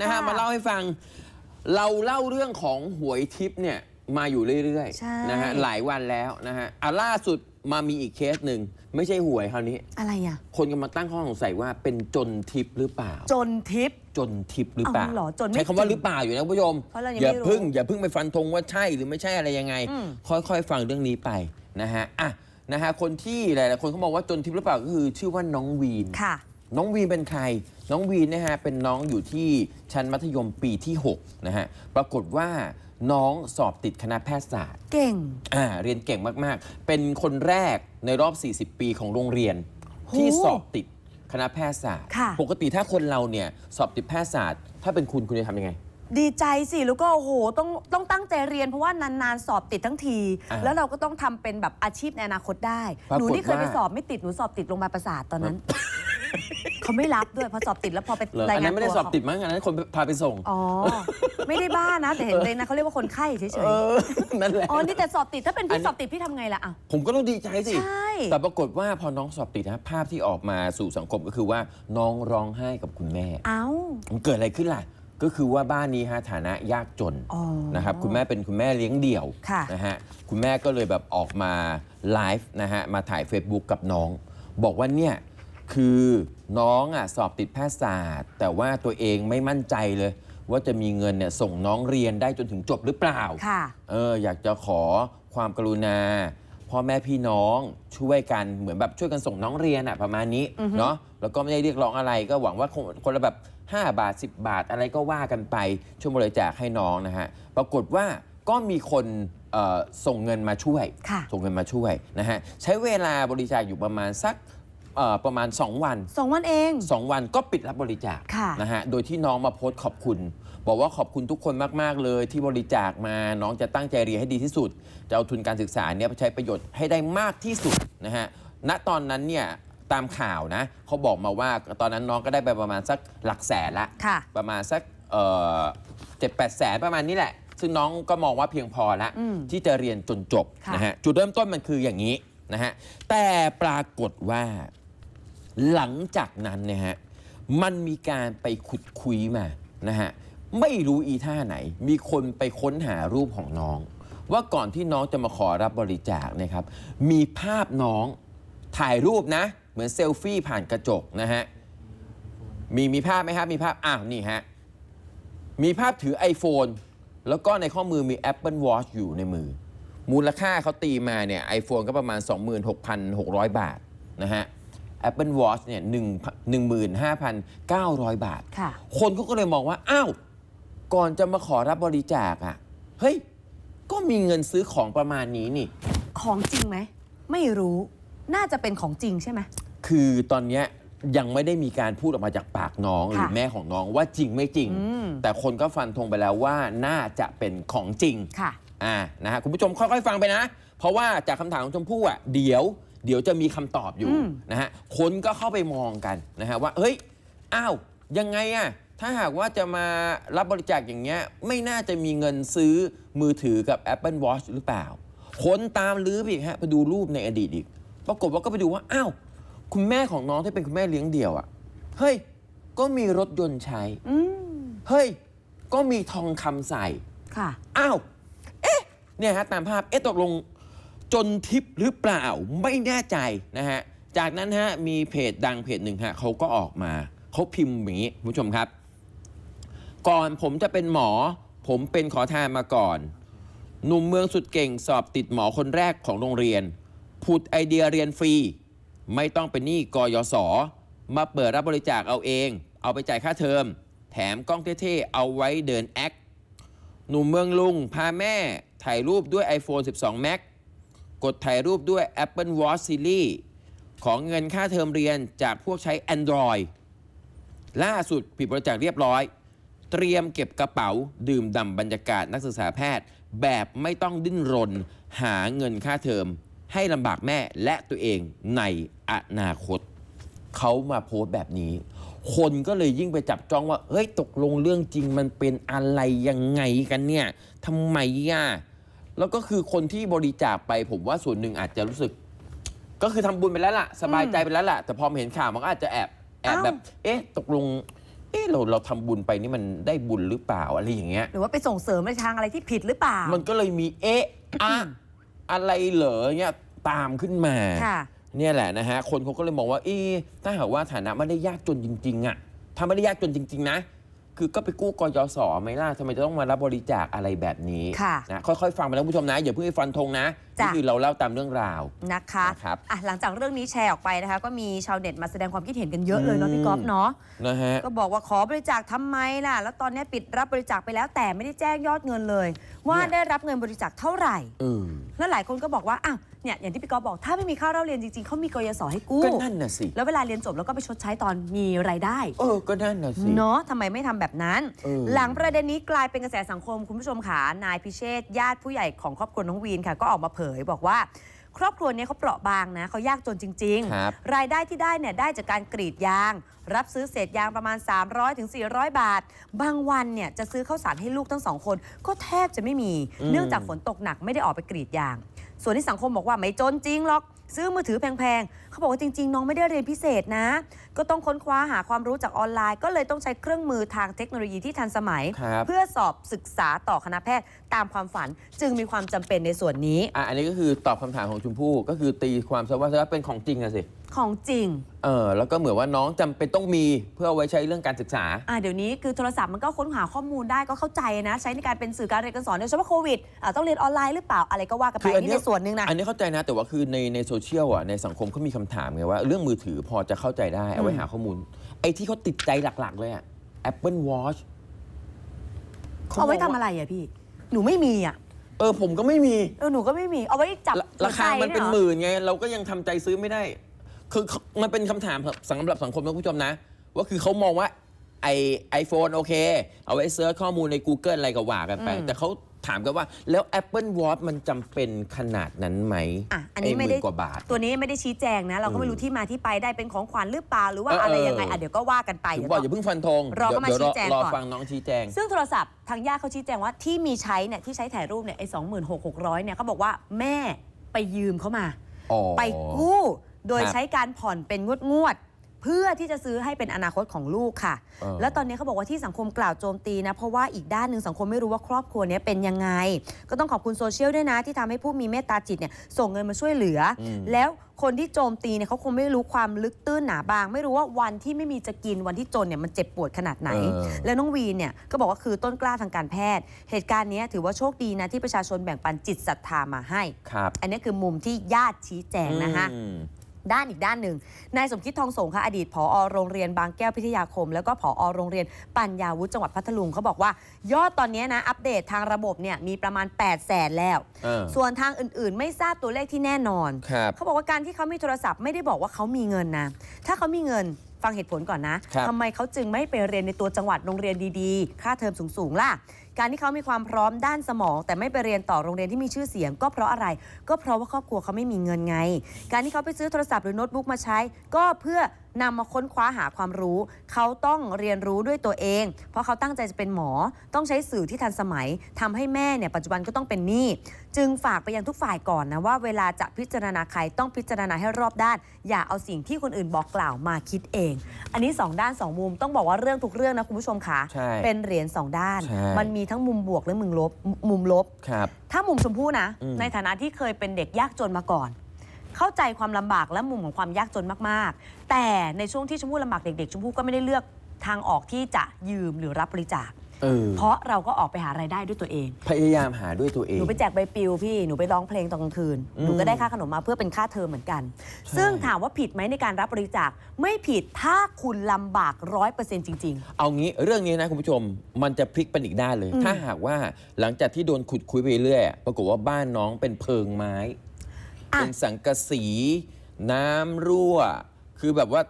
นะฮะค่ะมาเล่าให้ฟังเราเล่าเรื่องของหวยทิพย์เนี่ยมาอยู่เรื่อยใช่ ๆนะฮะหลายวันแล้วนะฮะอะล่าสุดมามีอีกเคสหนึ่งไม่ใช่หวยคราวนี้ อะไรอะ คนกำลังตั้งข้อสงสัยว่าเป็นจนทิพย์หรือเปล่า จนทิป จนทิพย์หรือเปล่าเอาเหรอจนไม่ใช้คำว่าจริงหรือเปล่าอยู่นะคุณผู้ชมเพราะเรายังอย่าไม่รู้เพึ่งอย่าเพึ่งไปฟันธงว่าใช่หรือไม่ใช่อะไรยังไง อืม ค่อยๆ ฟังเรื่องนี้ไปนะฮะอะนะฮะคนที่หลายๆคนเขามองว่าจนทิพย์หรือเปล่าก็คือชื่อว่าน้องวีน ค่ะ น้องวีนเป็นใคร น้องวีนนะฮะเป็นน้องอยู่ที่ชั้นมัธยมปีที่6นะฮะปรากฏว่าน้องสอบติดคณะแพทยศาสตร์เก่ง อ่าเรียนเก่งมากๆ เป็นคนแรกในรอบ 40 ปีของโรงเรียน โหที่สอบติดคณะแพทยศาสตร์ ค่ะ ปกติถ้าคนเราเนี่ยสอบติดแพทยศาสตร์ ถ้าเป็นคุณคุณจะทำยังไง ดีใจสิแล้วก็โอ้โหต้องต้องตั้งใจเรียนเพราะว่านานๆสอบติดทั้งที อ่าแล้วเราก็ต้องทำเป็นแบบอาชีพในอนาคตได้ ปรากฏหนูนี่เคยไปว่า สอบไม่ติดหนูสอบติดโรงพยาบาลประสาทตอนนั้น เขาไม่รับด้วยพอสอบติดแล้วพอไปเหรอรายอันงานั้นนไม่ได้ตัวสอบติดมั้งอันนั้นคนพาไปส่ง อ๋อ ไม่ได้บ้านะ แต่เห็นเลยนะเขาเรียกว่าคนไข้เฉยเออ นั่นแหละ ๆอ๋อนี่แต่สอบติดถ้าเป็นอันพี่นี้ สอบติดพี่ทำไงล่ะอ้าว ผมก็ต้องดีใจสิ ใช่ แต่ปรากฏว่าพอน้องสอบติดนะภาพที่ออกมาสู่สังคมก็คือว่าน้องร้องไห้กับคุณแม่ เอ้ามันเกิดอะไรขึ้นล่ะ ก็คือว่าบ้านนี้ฮะฐานะยากจนอ๋อ นะครับคุณแม่เป็นคุณแม่เลี้ยงเดี่ยวค่ะนะฮะคุณแม่ก็เลยแบบออกมาไลฟ์นะฮะมาถ่าย Facebook กับน้อง บอกว่าเนี่ย คือน้องอะสอบติดแพทยศาสตร์ แต่ว่าตัวเองไม่มั่นใจเลย ว่าจะมีเงินเนี่ยส่งน้องเรียนได้จนถึงจบหรือเปล่าค่ะ เอออยากจะขอความกรุณา พ่อแม่พี่น้องช่วยกันเหมือนแบบช่วยกันส่งน้องเรียนอะประมาณนี้อือฮึ เนาะแล้วก็ไม่ได้เรียกร้องอะไรก็หวังว่าคนคนละแบบ 5 บาท 10 บาทอะไรก็ว่ากันไปช่วยบริจาคให้น้องนะฮะปรากฏว่าก็มีคนเอ่อส่งเงินมาช่วย ค่ะ ส่งเงินมาช่วยนะฮะ ใช้เวลาบริจาคอยู่ประมาณสัก เอ่อประมาณ 2 วัน สองวันเอง 2 วันก็ปิดรับบริจาคค่ะ นะฮะ โดยที่น้องมาโพสต์ขอบคุณ บอกว่าขอบคุณทุกคนมาก ๆ เลยที่บริจาคมา น้องจะตั้งใจเรียนให้ดีที่สุด จะเอาทุนการศึกษาเนี่ยไปใช้ประโยชน์ให้ได้มากที่สุดนะฮะ ณ ตอนนั้นเนี่ยตามข่าวนะเขาบอกมาว่าตอนนั้นน้องก็ได้ไปประมาณสักหลักแสนละ ค่ะ ประมาณสักเจ็ดแปดแสนประมาณนี้แหละ ซึ่งน้องก็มองว่าเพียงพอละอืมที่จะเรียนจนจบค่ะ นะฮะจุดเริ่มต้นมันคืออย่างนี้นะฮะแต่ปรากฏว่า หลังจากนั้นเนี่ยฮะมันมีการไปขุดคุยมานะฮะไม่รู้อีท่าไหน มีคนไปค้นหารูปของน้อง ว่าก่อนที่น้องจะมาขอรับบริจาคนะครับ มีภาพน้องถ่ายรูปนะ เหมือนเซลฟี่ผ่านกระจกนะฮะมีมีภาพไหมครับมีภาพอ้าวนี่ฮะมีภาพถือ iPhone แล้วก็ในข้อมือมี Apple Watch อยู่ในมือ มูลค่าเขาตีมาเนี่ย iPhone ก็ประมาณ 26,600 บาทนะฮะ Apple Watch เนี่ย15,900บาท ค่ะ คนเขาก็เลยมองว่า อ้าว ก่อนจะมาขอรับบริจาคอะ่ะเฮ้ย ก็มีเงินซื้อของประมาณนี้นี่ ของจริงไหม ไม่รู้ น่าจะเป็นของจริงใช่ไหม คือตอนเนี้ยยังไม่ได้มีการพูดออกมาจากปากน้องหรือค่ะแม่ของน้องว่าจริงไม่จริง อืม แต่คนก็ฟันธงไปแล้วว่าน่าจะเป็นของจริง ค่ะ อ่านะฮะคุณผู้ชมค่อยๆฟังไปนะ เพราะว่าจากคำถามของชมพู่อะเดี๋ยว เดี๋ยวจะมีคำตอบอยู่อืมนะฮะคนก็เข้าไปมองกันนะฮะว่าเฮ้ยอ้าวยังไงอะถ้าหากว่าจะมารับบริจาคอย่างเงี้ยไม่น่าจะมีเงินซื้อมือถือกับ Apple Watch หรือเปล่า คนตามลื้อไปอีกฮะไปดูรูปในอดีตอีก ปรากฏว่าก็ไปดูว่าอ้าวคุณแม่ของน้องที่เป็นคุณแม่เลี้ยงเดี่ยวอะเฮ้ย ก็มีรถยนต์ใช้อืมเฮ้ย ก็มีทองคำใส่ค่ะอ้าวเอ๊ะเนี่ยฮะตามภาพเอ๊ะตกลง จนทิปหรือเปล่าไม่แน่ใจนะฮะ จากนั้นฮะมีเพจดังเพจหนึ่งฮะเขาก็ออกมาเขาพิมพ์อย่างนี้คุณผู้ชมครับ ก่อนผมจะเป็นหมอ ผมเป็นขอทานมาก่อน หนุ่มเมืองสุดเก่งสอบติดหมอคนแรกของโรงเรียนผุดไอเดียเรียนฟรี ไม่ต้องเป็นหนี้กยศมาเปิดรับบริจาคเอาเอง เอาไปจ่ายค่าเทอม แถมกล้องเท่ๆเอาไว้เดินแอคหนุ่มเมืองลุงพาแม่ถ่ายรูปด้วย iPhone 12 Max กดถ่ายรูปด้วย Apple Watch Series ของเงินค่าเทอมเรียนจากพวกใช้ Android ล่าสุดปิดบริจาคเรียบร้อย เตรียมเก็บกระเป๋าดื่มด่ำบรรยากาศนักศึกษาแพทย์ แบบไม่ต้องดิ้นรน หาเงินค่าเทอม ให้ลำบากแม่และตัวเองในอนาคต เขามาโพสต์แบบนี้ คนก็เลยยิ่งไปจับจ้องว่า เฮ้ยตกลงเรื่องจริงมันเป็นอะไรยังไงกันเนี่ยทำไมอะ แล้วก็คือคนที่บริจาคไปผมว่าส่วนหนึ่งอาจจะรู้สึก ก็คือทำบุญไปแล้วล่ะ สบายใจไปแล้วล่ะ แต่พอมาเห็นข่าวมันก็อาจจะแอบแอบอ้าวแบบ เอ๊ะ ตกลง เอ๊ะเราเราทำบุญไปนี่มันได้บุญหรือเปล่าอะไรอย่างเงี้ย หรือว่าไปส่งเสริมในทางอะไรที่ผิดหรือเปล่า มันก็เลยมีเอ๊ะอะอะไรเหรอเนี่ยตามขึ้นมา ค่ะ เนี่ยแหละนะฮะ คนเขาก็เลยมองว่าเอ๊ะถ้าหากว่าฐานะไม่ได้ยากจนจริง ๆอะถ้าไม่ได้ยากจนจริง ๆ นะ คือก็ไปกู้กยศไหมล่ะทำไมจะต้องมารับบริจาคอะไรแบบนี้ค่ะนะค่อยๆฟังไปแล้วคุณผู้ชมนะอย่าเพิ่งไปฟันธงนะ จ้ะนี่คือเราเล่าตามเรื่องราวนะคะนะครับ อะหลังจากเรื่องนี้แชร์ออกไปนะคะ ก็มีชาวเน็ตมาแสดงความคิดเห็นกันเยอะเลยเนาะพี่ก๊อฟเนาะ นะฮะ ก็บอกว่าขอบริจาคทำไมล่ะ แล้วตอนนี้ปิดรับบริจาคไปแล้วแต่ไม่ได้แจ้งยอดเงินเลย ว่าเนี่ย ได้รับเงินบริจาคเท่าไหร่ เออแล้วหลายคนก็บอกว่าอ้าวเนี่ยอย่างที่พี่ก๊อฟบอกถ้าไม่มีค่าเล่าเรียนจริงๆเขามีกยศให้กู้ ก็นั่นน่ะสิ แล้วเวลาเรียนจบแล้วก็ไปชดใช้ตอนมีรายได้ เออ ก็นั่นน่ะสิ เนาะทำไมไม่ทำแบบนั้น เออ หลังประเด็นนี้กลายเป็นกระแสสังคมคุณผู้ชมค่ะนายพิเชษฐ์ญาติผู้ใหญ่ของครอบครัวน้องวีนค่ะ ก็ออกมาเผยบอกว่า ครอบครัวเนี้เขาเปราะบางนะเขายากจนจริง ครับ ๆ รายได้ที่ได้เนี่ยได้จากการกรีดยาง รับซื้อเศษยางประมาณ 300-400ถึง400 บาท บางวันเนี่ยจะซื้อข้าวสารให้ลูกทั้งสองคน ก็แทบจะไม่มี อืม เนื่องจากฝนตกหนักไม่ได้ออกไปกรีดยาง ส่วนที่สังคมบอกว่าไม่จนจริงหรอก ซื้อมือถือแพงๆ เขาบอกว่าจริง ๆ น้องไม่ได้เรียนพิเศษนะ ก็ต้องค้นคว้าหาความรู้จากออนไลน์ ก็เลยต้องใช้เครื่องมือทางเทคโนโลยีที่ทันสมัย ครับ เพื่อสอบศึกษาต่อคณะแพทย์ตามความฝันจึงมีความจำเป็นในส่วนนี้ อะอันนี้ก็คือตอบคำถามของชมพู่ก็คือตีความซะว่าซะว่าเป็นของจริงอะสิของจริง เออแล้วก็เหมือนว่าน้องจำเป็นต้องมีเพื่อเอาไว้ใช้เรื่องการศึกษา อ่าเดี๋ยวนี้คือโทรศัพท์มันก็ค้นหาข้อมูลได้ก็เข้าใจนะ ใช้ในการเป็นสื่อการเรียนการสอนโดยเฉพาะโควิดอ่าต้องเรียนออนไลน์หรือเปล่าอะไรก็ว่ากันไปคืออันเนี้ นี่ยในส่วนหนึ่งนะ อันนี้เข้าใจนะแต่ว่าคือในในโซเชียลอะในสังคมเขามีคำถามไงว่า เรื่องมือถือพอจะเข้าใจได้เอาไว้อืมหาข้อมูล ไอ้ที่เขาติดใจหลักๆ เลยอะ Apple Watch เอาไว้ทำอะไรอะพี่ หนูไม่มีอะเออผมก็ไม่มี เออหนูก็ไม่มีเอาไว้จับราราคามันเป็นหัวใจหมื่นไง เราก็ยังทำใจซื้อไม่ได้ คือมันเป็นคำถามสำหรับสังคมนะคุณผู้ชมนะ ว่าคือเขามองว่าไอไอโฟนโอเค เอาไว้เซิร์ชข้อมูลใน Google อะไรก็ว่ากันไป อืม แต่เขาถามกันว่าแล้ว Apple Watch มันจำเป็นขนาดนั้นไหมอะอันนี้ไม่ได้หกว่าบาท ตัวนี้ไม่ได้ชี้แจงนะ เราก็ไม่รู้ที่มาที่ไปได้เป็นของขวัญหรือเปล่าหรือว่าเอออะไรยังไงเอออะเดี๋ยวก็ว่ากันไปถึงเดี๋ยวบอกก่อนอย่าเพิ่งฟันธงรอเขามาดี๋ยวชี้แจงรอก่อน ฟังน้องชี้แจง ซึ่งโทรศัพท์ทางญาติเขาชี้แจงว่าที่มีใช้เนี่ยที่ใช้ถ่ายรูปเนี่ยไอ้สองหมื่นหกหกร้อยเนี่ยเขาบอกว่าแม่ไปยืมเขามา อ๋อ ไปกู้ โดยครับ ใช้การผ่อนเป็นงวดงวดๆเพื่อที่จะซื้อให้เป็นอนาคตของลูกค่ะ เออ แล้วตอนนี้เขาบอกว่าที่สังคมกล่าวโจมตีนะ เพราะว่าอีกด้านหนึ่งสังคมไม่รู้ว่าครอบครัวเนี้ยเป็นยังไง ก็ต้องขอบคุณโซเชียลด้วยนะ ที่ทำให้ผู้มีเมตตาจิตเนี่ยส่งเงินมาช่วยเหลืออม แล้วคนที่โจมตีเนี่ยเขาคงไม่รู้ความลึกตื้นหนาบาง ไม่รู้ว่าวันที่ไม่มีจะกินวันที่จนเนี่ยมันเจ็บปวดขนาดไหน เออ แล้วน้องวีนเนี่ยก็บอกว่าคือต้นกล้าทางการแพทย์ เหตุการณ์เนี้ยถือว่าโชคดีนะที่ประชาชนแบ่งปันจิตศรัทธามาให้ ครับอันนี้คือมุมที่ญาติชี้แจงนะคะ อืม ด้านอีกด้านหนึ่ง นายสมคิดทองสงค่ะอดีตผอโรงเรียนบางแก้วพิทยาคม แล้วก็ผอโรงเรียนปัญญาวุฒิจังหวัดพัทลุงเขาบอกว่า ยอดตอนนี้นะอัปเดตทางระบบเนี่ยมีประมาณ 8 0 0แสนแล้ว เออ ส่วนทางอื่นๆ ไม่ทราบตัวเลขที่แน่นอน ครับ เขาบอกว่าการที่เขามีโทรศัพท์ไม่ได้บอกว่าเขามีเงินนะ ถ้าเขามีเงินฟังเหตุผลก่อนนะครับ ทำไมเขาจึงไม่ไปเรียนในตัวจังหวัดโรงเรียนดีๆ ค่าเทอมสูงๆ ล่ะ การที่เขามีความพร้อมด้านสมอง แต่ไม่ไปเรียนต่อโรงเรียนที่มีชื่อเสียง ก็เพราะอะไร ก็เพราะว่าครอบครัวเขาไม่มีเงินไง การที่เขาไปซื้อโทรศัพท์หรือโน้ตบุ๊กมาใช้ ก็เพื่อนำมาค้นคว้าหาความรู้ เขาต้องเรียนรู้ด้วยตัวเอง เพราะเขาตั้งใจจะเป็นหมอ ต้องใช้สื่อที่ทันสมัยทำให้แม่เนี่ยปัจจุบันก็ต้องเป็นหนี้ จึงฝากไปยังทุกฝ่ายก่อนนะว่าเวลาจะพิจารณาใครต้องพิจารณาให้รอบด้าน อย่าเอาสิ่งที่คนอื่นบอกกล่าวมาคิดเอง อันนี้สองด้านสองมุม ต้องบอกว่าเรื่องทุกเรื่องนะคุณผู้ชมคะใช่เป็นเหรียญสองด้านใช่มันมีทั้งมุมบวกและมุมลบมุมลบ ครับ ถ้ามุมชมพู่นะ อืม ในฐานะที่เคยเป็นเด็กยากจนมาก่อน เข้าใจความลำบากและมุมของความยากจนมากๆ แต่ในช่วงที่ชมพู่ลำบากเด็กๆ ชมพู่ก็ไม่ได้เลือกทางออกที่จะยืมหรือรับบริจาค เออเพราะเราก็ออกไปหารายได้ด้วยตัวเอง พยายามหาด้วยตัวเอง หนูไปแจกใบปลิวพี่ หนูไปร้องเพลงตอนกลางคืน อืมหนูก็ได้ค่าขนมมาเพื่อเป็นค่าเทอมเหมือนกันใช่ ซึ่งถามว่าผิดไหมในการรับบริจาค ไม่ผิดถ้าคุณลำบากร้อยเปอร์เซ็นต์จริง เอางี้เรื่องนี้นะคุณผู้ชมมันจะพลิกเป็นอีกด้านเลย อืม ถ้าหากว่าหลังจากที่โดนขุดคุยไปเรื่อยอะปรากฏว่าบ้านน้องเป็นเพิงไม้อะ เป็นสังกะสี น้ำรั่ว คือแบบว่า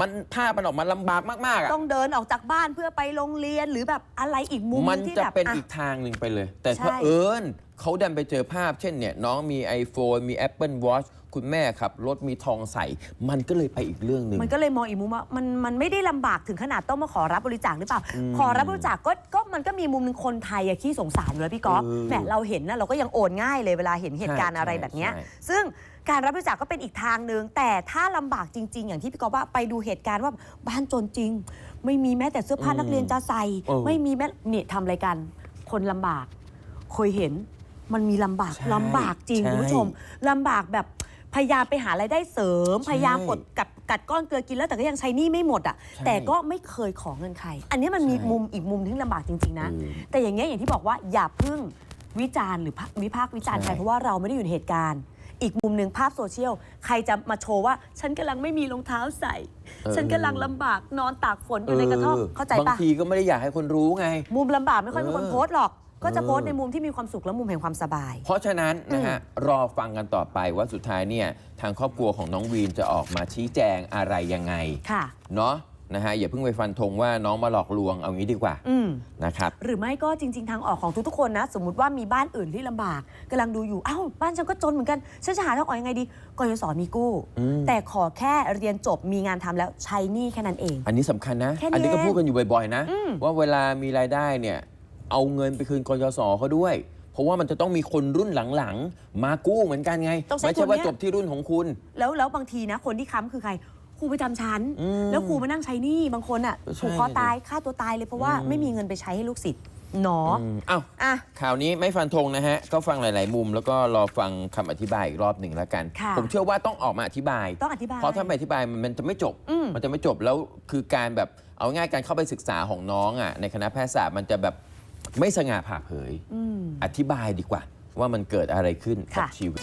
มันภาพมันออกมาลำบากมากๆๆอะต้องเดินออกจากบ้านเพื่อไปโรงเรียนหรือแบบอะไรอีกมุมมันที่จะแบบเป็นอะ อีกทางหนึ่งไปเลย แต่ใช่เพอเอิญเขาดันไปเจอภาพเช่นเนี่ยน้องมี iPhone มี Apple Watch คุณแม่ขับรถมีทองใส่ มันก็เลยไปอีกเรื่องหนึ่ง มันก็เลยมองอีกมุมว่ามันมันไม่ได้ลำบากถึงขนาดต้องมาขอรับบริจาคหรือเปล่าอืมขอรับบริจาคก็ก็มันก็มีมุมหนึ่งคนไทยอะขี้สงสารอยู่แล้วพี่ก๊อฟเออแหมเราเห็นนะเราก็ยังโอนง่ายเลยเวลาเห็นเหตุการณ์ใช่อะไรแบบเนี้ย ใช่ซึ่ง การรับบริจาคก็เป็นอีกทางหนึ่งแต่ถ้าลำบากจริง ๆ อย่างที่พี่กอฟว่าไปดูเหตุการณ์ว่าบ้านจนจริง ไม่มีแม้แต่เสื้อผ้าอืมนักเรียนจะใส่ เออไม่มีแม้เนี่ยทำอะไรกัน คนลำบากเคยเห็นมันมีลำบากใช่ลำบากจริงใช่คุณผู้ชมลำบากแบบพยายามไปหารายได้เสริม ใช่พยายามกดกัดกัดก้อนเกลือกินแล้วแต่ก็ยังใช้หนี้ไม่หมดอะใช่แต่ก็ไม่เคยขอเงินใคร อันนี้มันมีใช่ มุมอีกมุมที่ลำบากจริงๆนะเออแต่อย่างเงี้ยอย่างที่บอกว่าอย่าเพึ่งวิจารณ์หรือวิพากษ์วิจารณ์ใครใช่ เพราะว่าเราไม่ได้อยู่ในเหตุการณ์ อีกมุมหนึ่งภาพโซเชียล ใครจะมาโชว์ว่า ฉันกำลังไม่มีรองเท้าใส่เออฉันกำลังลำบากนอนตากฝนอยู่ในกระท่อมเข้าใจบางปะทีก็ไม่ได้อยากให้คนรู้ไง มุมลำบากไม่ค่อยมีคนเออโพสต์หรอก ก็จะเออโพสต์ในมุมที่มีความสุขและมุมแห่งความสบาย เพราะฉะนั้นนะฮะรอฟังกันต่อไปว่าสุดท้ายเนี่ยทางครอบครัวของน้องวีนจะออกมาชี้แจงอะไรยังไงค่ะ เนาะ นะฮะอย่าเพิ่งไปฟันธงว่าน้องมาหลอกลวงเอางี้ดีกว่าอืม นะครับ หรือไม่ก็จริง ๆ ทางออกของทุกๆคนนะ สมมติว่ามีบ้านอื่นที่ลำบากกำลังดูอยู่อ้าวบ้านฉันก็จนเหมือนกันฉันจะหาทางออกยังไงดีกยศมีกู้ อืม แต่ขอแค่เรียนจบมีงานทำแล้วใช้หนี้แค่นั้นเอง อันนี้สำคัญนะ แค่นี้อันนี้ก็เองพูดกันอยู่บ่อยๆนะ อืม ว่าเวลามีรายได้เนี่ย เอาเงินไปคืนกยศเขาด้วย เพราะว่ามันจะต้องมีคนรุ่นหลังๆ มากู้เหมือนกันไง ต้องใช้ไม่ทุใช่นว่าเนี่ย จบที่รุ่นของคุณ แล้วแล้วบางทีนะ คนที่ค้ำคือใคร ครูประจำชั้น อืม แล้วครูมานั่งใช้หนี้บางคนอะก็ใช่ผูกคอตายฆ่าตัวตายเลยเพราะว่าอืมไม่มีเงินไปใช้ให้ลูกศิษย์หนออืมอ้าวอะ ข่าวนี้ไม่ฟันธงนะฮะ ก็ฟังหลาย ๆ มุม แล้วก็รอฟังคำอธิบายอีกรอบหนึ่งแล้วกัน ค่ะ ผมเชื่อว่าต้องออกมาอธิบาย ต้องอธิบาย เพราะถ้าไม่อธิบายมันมันจะไม่จบ อืมมันจะไม่จบแล้วคือการแบบเอาง่ายการเข้าไปศึกษาของน้องอะในคณะแพทยศาสตร์มันจะแบบไม่สง่าผ่าเผย อืม อธิบายดีกว่า ว่ามันเกิดอะไรขึ้นกับค่ะ ชีวิต